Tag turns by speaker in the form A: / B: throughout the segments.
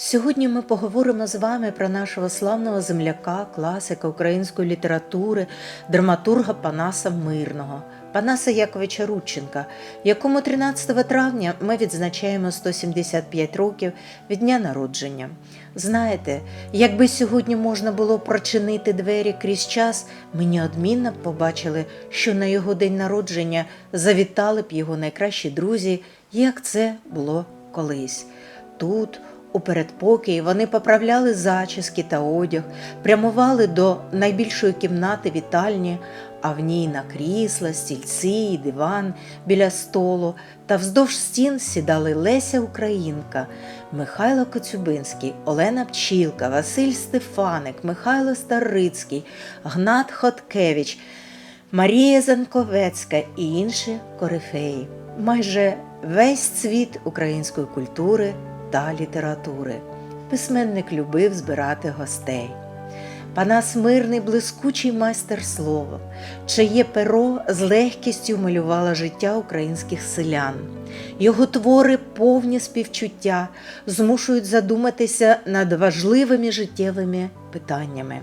A: Сьогодні ми поговоримо з вами про нашого славного земляка, класика української літератури, драматурга Панаса Мирного, Панаса Яковича Рудченка, якому 13 травня ми відзначаємо 175 років від дня народження. Знаєте, якби сьогодні можна було прочинити двері крізь час, ми неодмінно побачили, що на його день народження завітали б його найкращі друзі, як це було колись. Тут, у передпокії, вони поправляли зачіски та одяг, прямували до найбільшої кімнати вітальні, а в ній на крісла, стільці і диван біля столу та вздовж стін сідали Леся Українка, Михайло Коцюбинський, Олена Пчілка, Василь Стефаник, Михайло Старицький, Гнат Хоткевич, Марія Занковецька і інші корифеї. Майже весь цвіт української культури та літератури. Письменник любив збирати гостей. Панас мирний, блискучий майстер слова, чиє перо з легкістю малювало життя українських селян. Його твори повні співчуття, змушують задуматися над важливими життєвими питаннями.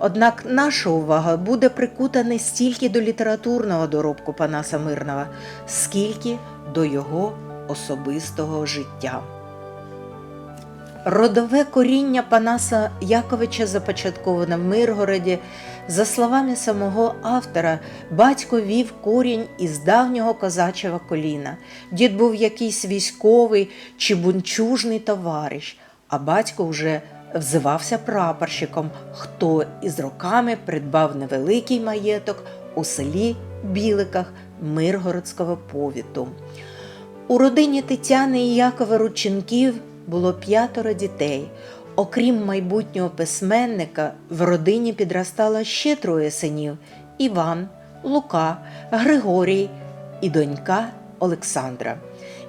A: Однак наша увага буде прикута не стільки до літературного доробку Панаса Мирного, скільки до його особистого життя. Родове коріння Панаса Яковича започатковане в Миргороді. За словами самого автора, батько вів корінь із давнього козачого коліна. Дід був якийсь військовий чи бунчужний товариш, а батько вже взивався прапорщиком, хто із роками придбав невеликий маєток у селі Біликах Миргородського повіту. У родині Тетяни і Якова Рудченків було п'ятеро дітей. Окрім майбутнього письменника, в родині підростало ще троє синів: Іван, Лука, Григорій і донька Олександра.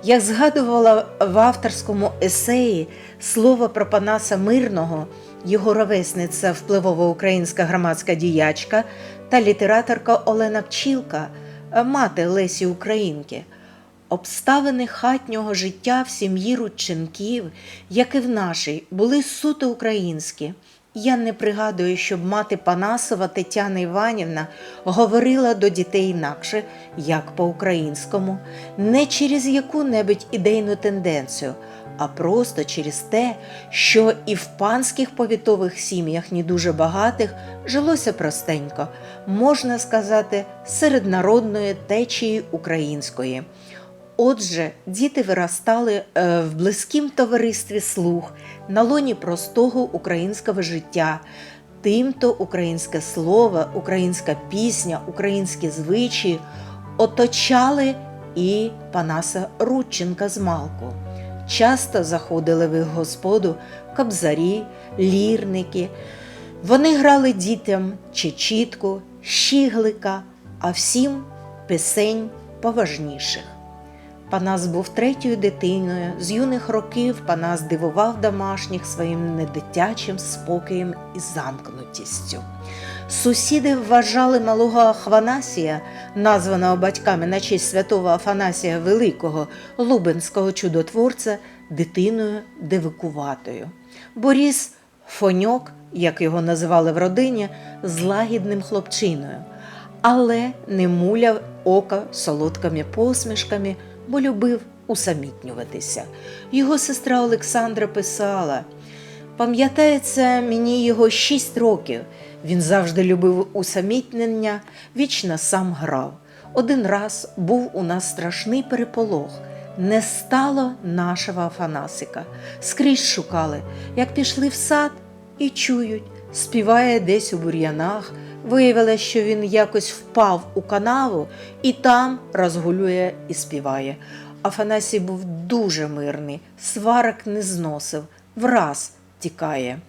A: Як згадувала в авторському есеї слово про Панаса Мирного, його ровесниця впливова українська громадська діячка та літераторка Олена Пчілка, мати Лесі Українки. Обставини хатнього життя в сім'ї Рудченків, як і в нашій, були суто українські. Я не пригадую, щоб мати Панасова Тетяна Іванівна говорила до дітей інакше, як по-українському, не через яку-небудь ідейну тенденцію, а просто через те, що і в панських повітових сім'ях не дуже багатих жилося простенько, можна сказати, серед народної течії української. Отже, діти виростали е, в близькім товаристві слух на лоні простого українського життя. Тимто українське слово, українська пісня, українські звичаї оточали і Панаса Рудченка з Малку. Часто заходили в їх господу кобзарі, лірники. Вони грали дітям чечітку, щіглика, а всім пісень поважніших. Панас був третьою дитиною. З юних років Панас дивував домашніх своїм недитячим спокоєм і замкнутістю. Сусіди вважали малого Ахванасія, названого батьками на честь святого Афанасія Великого, лубенського чудотворця, дитиною дивикуватою. Боріс Фоньок, як його називали в родині, з лагідним хлопчиною, але не муляв ока солодкими посмішками бо любив усамітнюватися. Його сестра Олександра писала: пам'ятається мені його шість років. Він завжди любив усамітнення, вічно сам грав. Один раз був у нас страшний переполох. Не стало нашого Афанасика. Скрізь шукали, як пішли в сад і чують, співає десь у бур'янах. Виявилося, що він якось впав у канаву і там розгулює і співає. Афанасій був дуже мирний, сварок не зносив, враз тікає.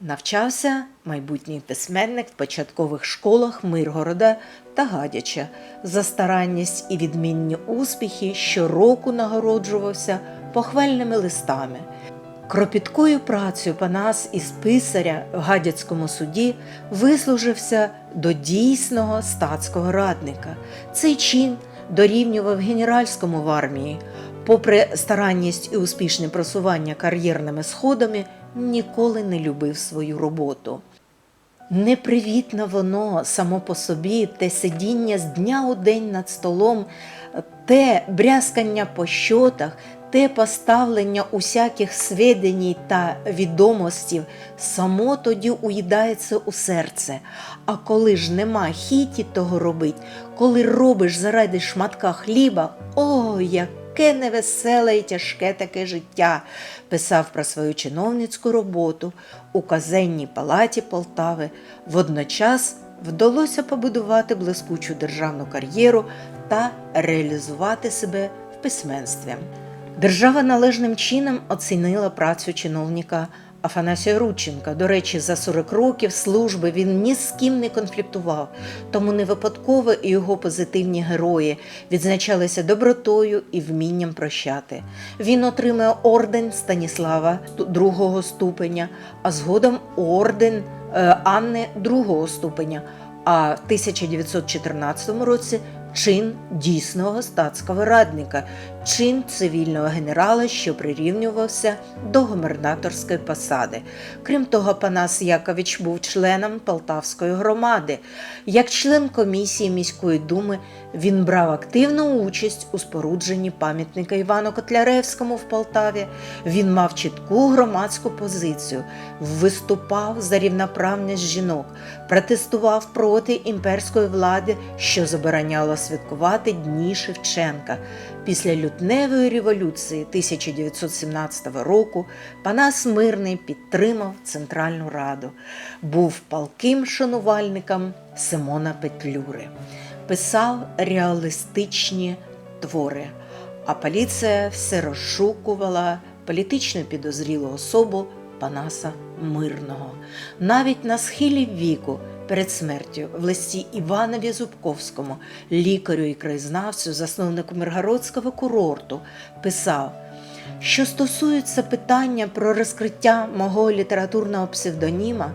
A: Навчався майбутній письменник в початкових школах Миргорода та Гадяча. За старанність і відмінні успіхи щороку нагороджувався похвальними листами. Кропіткою працею Панас із писаря в Гадяцькому суді вислужився до дійсного статського радника. Цей чин дорівнював генеральському в армії. попри старанність і успішне просування кар'єрними сходами, ніколи не любив свою роботу. Непривітно воно само по собі, те сидіння з дня у день над столом, те брязкання по щотах, те поставлення усяких сведеній та відомостів, само тоді уїдається у серце. А коли ж нема хіті того робить, коли робиш заради шматка хліба, о, яке невеселе і тяжке таке життя, писав про свою чиновницьку роботу у казенній палаті Полтави. Водночас вдалося побудувати блискучу державну кар'єру та реалізувати себе в письменстві. Держава належним чином оцінила працю чиновника Афанасія Рудченка. До речі, за 40 років служби він ні з ким не конфліктував, тому не випадково і його позитивні герої відзначалися добротою і вмінням прощати. Він отримає орден Станіслава другого ступеня, а згодом орден Анни другого ступеня. А в 1914 році чин дійсного статського радника, чин цивільного генерала, що прирівнювався до губернаторської посади. Крім того, Панас Якович був членом Полтавської громади. Як член комісії міської думи він брав активну участь у спорудженні пам'ятника Івану Котляревському в Полтаві. Він мав чітку громадську позицію, виступав за рівноправність жінок, протестував проти імперської влади, що забороняло святкувати Дні Шевченка. Після лютневої революції 1917 року Панас Мирний підтримав Центральну Раду, був палким шанувальником Симона Петлюри, писав реалістичні твори, а поліція все розшукувала політично підозрілу особу Панаса Мирного. Навіть на схилі віку перед смертю в листі Іванові Зубковському, лікарю і краєзнавцю, засновнику Миргородського курорту, писав, що стосується питання про розкриття мого літературного псевдоніма,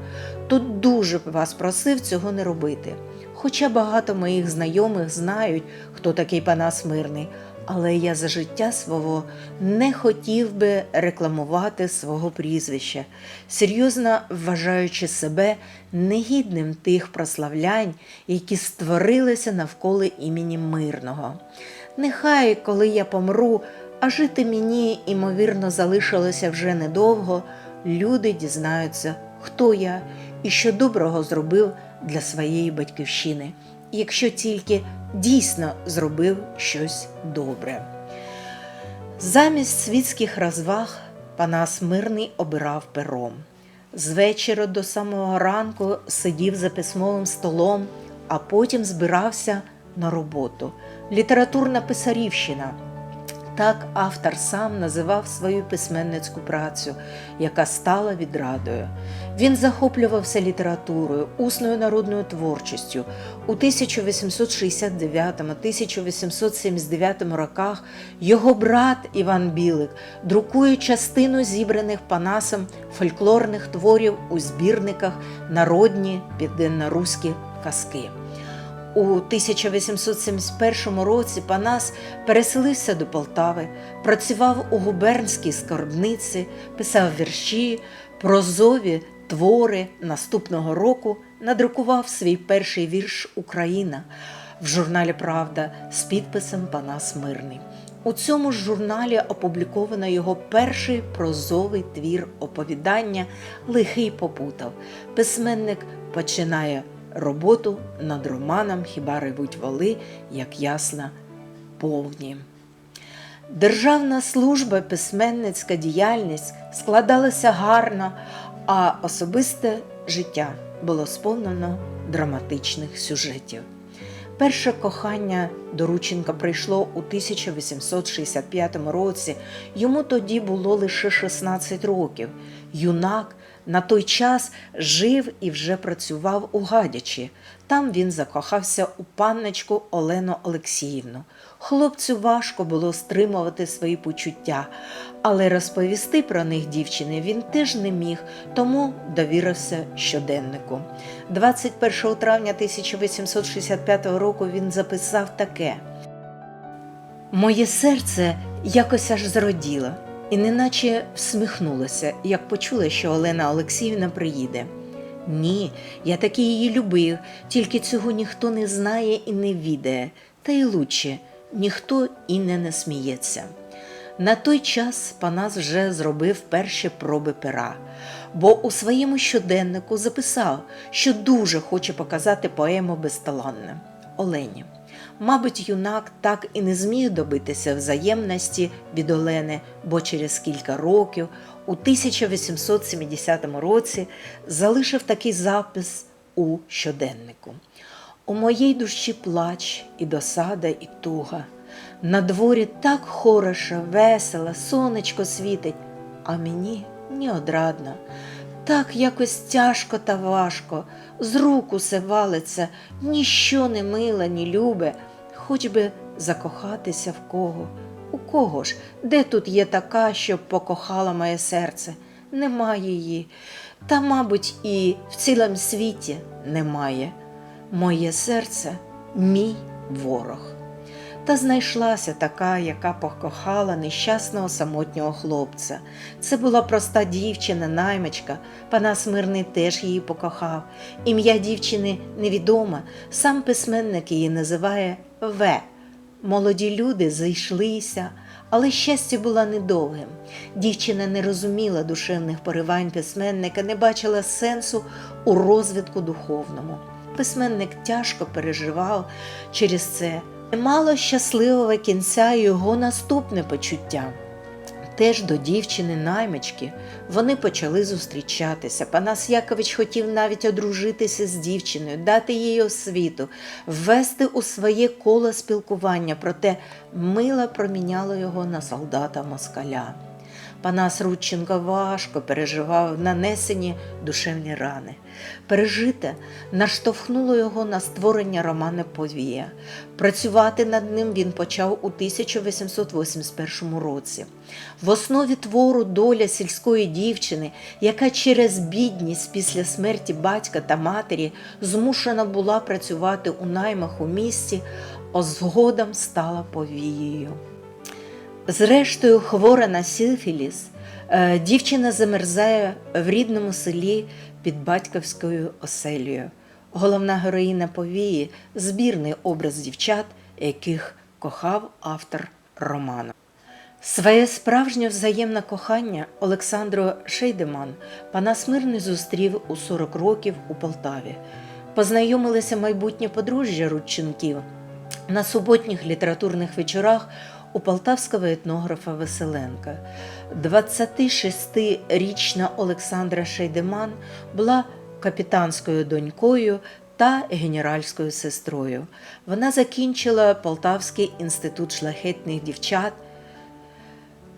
A: то дуже б вас просив цього не робити. Хоча багато моїх знайомих знають, хто такий Панас Мирний, але я за життя свого не хотів би рекламувати свого прізвища, серйозно вважаючи себе негідним тих прославлянь, які створилися навколо імені мирного. Нехай, коли я помру, а жити мені, ймовірно, залишилося вже недовго, люди дізнаються, хто я і що доброго зробив для своєї батьківщини, якщо тільки дійсно зробив щось добре. Замість світських розваг Панас Мирний обирав пером. З вечора до самого ранку сидів за письмовим столом, а потім збирався на роботу. Літературна писарівщина. Так автор сам називав свою письменницьку працю, яка стала відрадою. Він захоплювався літературою, усною народною творчістю. У 1869-1879 роках його брат Іван Білик друкує частину зібраних Панасом фольклорних творів у збірниках Народні південноруські казки. У 1871 році Панас переселився до Полтави, працював у губернській скарбниці, писав вірші, прозові твори. Наступного року надрукував свій перший вірш Україна в журналі Правда з підписом Панас Мирний. У цьому ж журналі опубліковано його перший прозовий твір оповідання Лихий попутав. Письменник починає роботу над романом Хіба ревуть воли, як ясна повні. Державна служба, письменницька діяльність складалася гарно, а особисте життя було сповнено драматичних сюжетів. Перше кохання Дорученка прийшло у 1865 році. Йому тоді було лише 16 років. Юнак на той час жив і вже працював у Гадячі. Там він закохався у панночку Олену Олексіївну. Хлопцю важко було стримувати свої почуття, але розповісти про них дівчини він теж не міг, тому довірився щоденнику. 21 травня 1865 року він записав таке. Моє серце якось аж зраділа і неначе всміхнулася, як почула, що Олена Олексіївна приїде. Ні, я таки її любив, тільки цього ніхто не знає і не відає, та й лучше ніхто і не насміється. На той час Панас вже зробив перші проби пера, бо у своєму щоденнику записав, що дуже хоче показати поему безталанне Олені. Мабуть, юнак так і не зміг добитися взаємності від Олени, бо через кілька років, у 1870 році, залишив такий запис у щоденнику. У моїй душі плач і досада, і туга. На дворі так хорошо, весело, сонечко світить, а мені ні одрадно. Так якось тяжко та важко, з рук усе валиться, ніщо не миле, ні любе, хоч би закохатися в кого. У кого ж, де тут є така, щоб покохала моє серце? Немає її. Та, мабуть, і в цілому світі немає. Моє серце мій ворог. Та знайшлася така, яка покохала нещасного самотнього хлопця. Це була проста дівчина, наймичка. Панас Мирний теж її покохав. Ім'я дівчини невідоме, сам письменник її називає В. Молоді люди зайшлися, але щастя було недовгим. Дівчина не розуміла душевних поривань письменника, не бачила сенсу у розвитку духовному. Письменник тяжко переживав через це. Мало щасливого кінця його наступне почуття. Теж до дівчини наймички вони почали зустрічатися. Панас Якович хотів навіть одружитися з дівчиною, дати їй освіту, ввести у своє коло спілкування, проте мила проміняла його на солдата москаля. Панас Рудченко важко переживав нанесені душевні рани. Пережите наштовхнуло його на створення романа Повія. Працювати над ним він почав у 1881 році. В основі твору доля сільської дівчини, яка через бідність після смерті батька та матері змушена була працювати у наймах у місті, а згодом стала повією. Зрештою, хвора на сифіліс, е, дівчина замерзає в рідному селі під батьківською оселею. Головна героїна повії збірний образ дівчат, яких кохав автор роману. Своє справжнє взаємне кохання Олександру Шейдеман Панас Мирний зустрів у 40 років у Полтаві. Познайомилися майбутнє подружжя Рудченків на суботніх літературних вечорах у полтавського етнографа Веселенка. 26-річна Олександра Шейдеман була капітанською донькою та генеральською сестрою. Вона закінчила Полтавський інститут шляхетних дівчат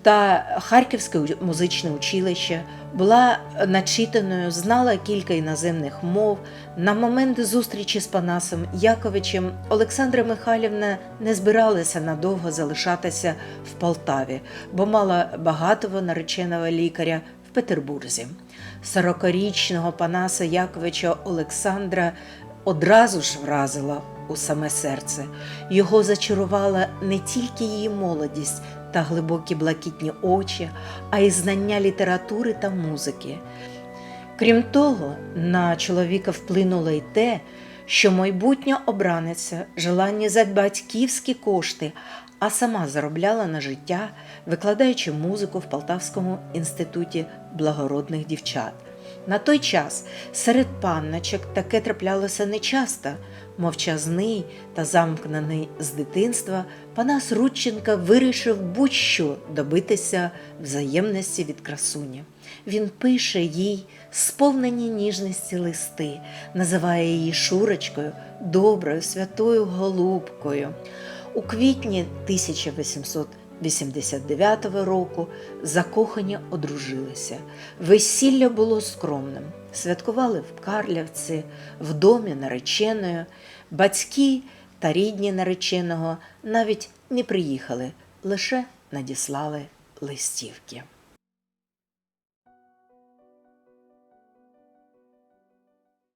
A: та Харківське музичне училище, була начитаною, знала кілька іноземних мов. На момент зустрічі з Панасом Яковичем Олександра Михайлівна не збиралася надовго залишатися в Полтаві, бо мала багатого нареченого лікаря в Петербурзі. Сорокарічного Панаса Яковича Олександра одразу ж вразила у саме серце. Його зачарувала не тільки її молодість та глибокі блакитні очі, а й знання літератури та музики. Крім того, на чоловіка вплинуло й те, що майбутня обраниця жила не за батьківські кошти, а сама заробляла на життя, викладаючи музику в Полтавському інституті благородних дівчат. На той час серед панночок таке траплялося нечасто. Мовчазний та замкнений з дитинства, Панас Рудченка вирішив будь-що добитися взаємності від красуні. Він пише їй сповнені ніжності листи, називає її Шурочкою, доброю, святою голубкою. У квітні 1889 року закохані одружилися. Весілля було скромним. Святкували в Карлявці, в домі нареченої. Батьки та рідні нареченого навіть не приїхали, лише надіслали листівки.